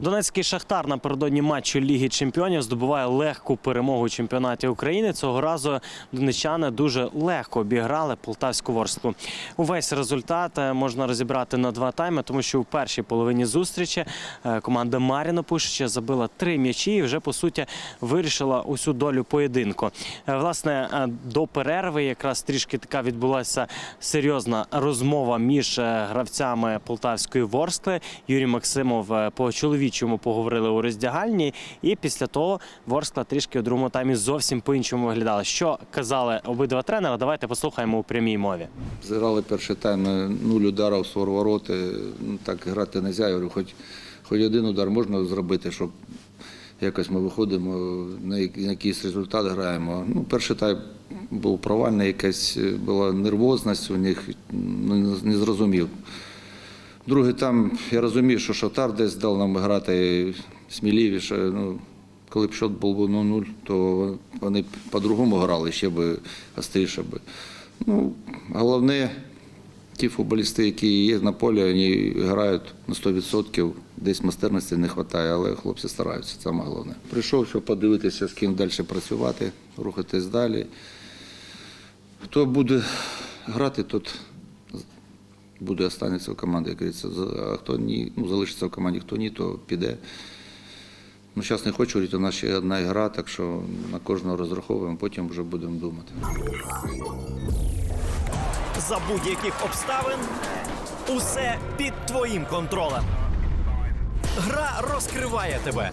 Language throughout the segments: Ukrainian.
Донецький шахтар напередодні матчу Ліги Чемпіонів здобуває легку перемогу у чемпіонаті України. Цього разу донечани дуже легко обіграли полтавську ворсклу. Увесь результат е, можна розібрати на два тайми, тому що у першій половині зустрічі е, команда Маріно Пушича забила три м'ячі і вже по суті вирішила усю долю поєдинку. Е, Власне, до перерви якраз трішки така відбулася серйозна розмова між гравцями полтавської ворскли. Юрій Максимов по чоловічому поговорили у роздягальні, і після того ворскла трішки у другому таймі зовсім по-іншому виглядала. Що казали обидва тренера? Давайте послухаємо у прямій мові. Зіграли перший тайм нуль ударів з вороти. Ну, так грати не можна. Я говорю, хоч, хоч один удар можна зробити, щоб якось ми виходимо, на якийсь результат граємо. Ну, перший тайм був провальний, якась е, була нервозність у них, ну, не зрозумів. Другий там я розумів, що Шахтар десь дав нам грати сміливіше. Ну, коли б счет був би 0-0, то вони б по-другому грали, ще б гостріше би. Ну, головне, ті футболісти, які є на полі, вони грають на 100%. Десь майстерності не вистачає, але хлопці стараються, це саме головне. Прийшов, щоб подивитися, з ким далі працювати, рухатись далі. Хто буде грати, тот буде останеться в команді, як говориться. А хто ні, ну, залишиться в команді, хто ні, то піде. Ну, зараз не хочу говорити, у одна гра, так що на кожного розраховуємо, потім вже будемо думати. За будь-яких обставин усе під твоїм контролем. Гра розкриває тебе.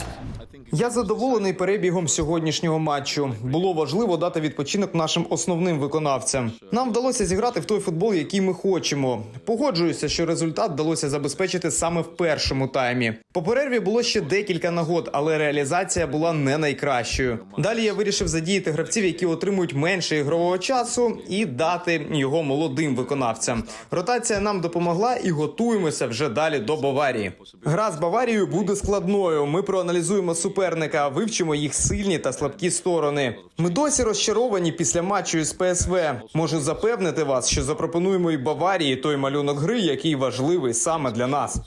Я задоволений перебігом сьогоднішнього матчу. Було важливо дати відпочинок нашим основним виконавцям. Нам вдалося зіграти в той футбол, який ми хочемо. Погоджуюся, що результат вдалося забезпечити саме в першому таймі. По перерві було ще декілька нагод, але реалізація була не найкращою. Далі я вирішив задіяти гравців, які отримують менше ігрового часу, і дати його молодим виконавцям. Ротація нам допомогла і готуємося вже далі до Баварії. Гра з Баварією буде складною. Ми проаналізуємо суперника, вивчимо їх сильні та слабкі сторони. Ми досі розчаровані після матчу із ПСВ. Можу запевнити вас, що запропонуємо і Баварії той малюнок гри, який важливий саме для нас.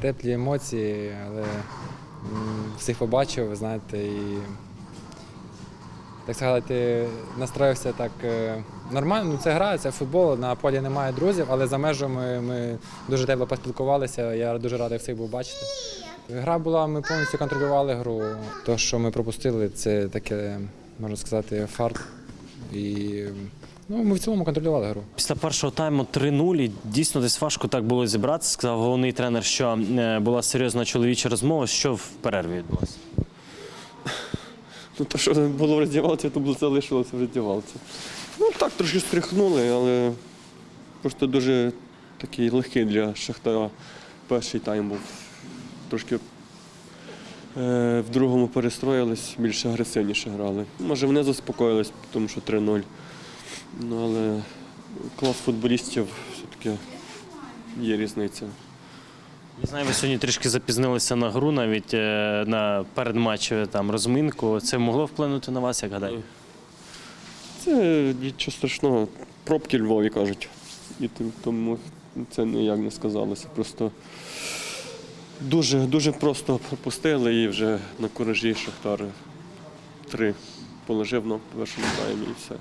теплі емоції, але всіх побачив, ви знаєте, і так сказати, настроївся так е, нормально. Ну, це гра, це футбол, на полі немає друзів, але за межами ми дуже тепло поспілкувалися. Я дуже радий всіх був бачити. Гра була, ми повністю контролювали гру. То, що ми пропустили, це таке, можна сказати, фарт. І ну, ми в цілому контролювали гру. Після першого тайму 3-0 дійсно десь важко так було зібратися. Сказав головний тренер, що е, була серйозна чоловіча розмова. Що в перерві відбулося? Ну, те, що було в роздівалці, то було залишилося в роздівалці. Ну так, трошки стряхнули, але просто дуже такий легкий для Шахтара. Перший тайм був. Трошки е, в другому перестроїлись, більш агресивніше грали. Може, вони заспокоїлись, тому що 3-0. Ну, але клас футболістів все-таки є різниця. Я знаю, ви сьогодні трішки запізнилися на гру, навіть е, на передматчеву там розминку. Це могло вплинути на вас, як гадаєте? Це нічого страшного. Пробки Львові кажуть. І тому це ніяк не сказалося. Просто дуже, дуже просто пропустили і вже на куражі Шахтар три положив на першому таймі і все.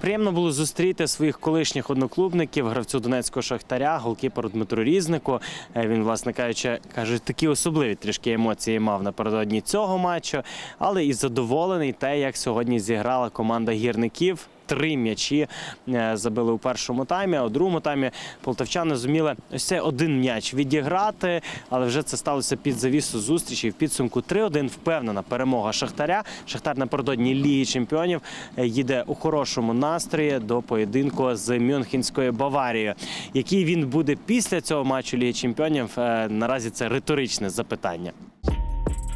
Приємно було зустріти своїх колишніх одноклубників, гравцю Донецького шахтаря, голкіперу Дмитру Різнику. Е, Він, власне кажучи, каже, такі особливі трішки емоції мав напередодні цього матчу, але і задоволений те, як сьогодні зіграла команда гірників. Три м'ячі е, забили у першому таймі, а у другому таймі полтавчани зуміли ось цей один м'яч відіграти, але вже це сталося під завісу зустрічі. В підсумку 3-1 впевнена перемога Шахтаря. Шахтар напередодні Ліги Чемпіонів е, їде у хорошому настрої до поєдинку з Мюнхенською Баварією. Який він буде після цього матчу Ліги Чемпіонів? е, Наразі це риторичне запитання.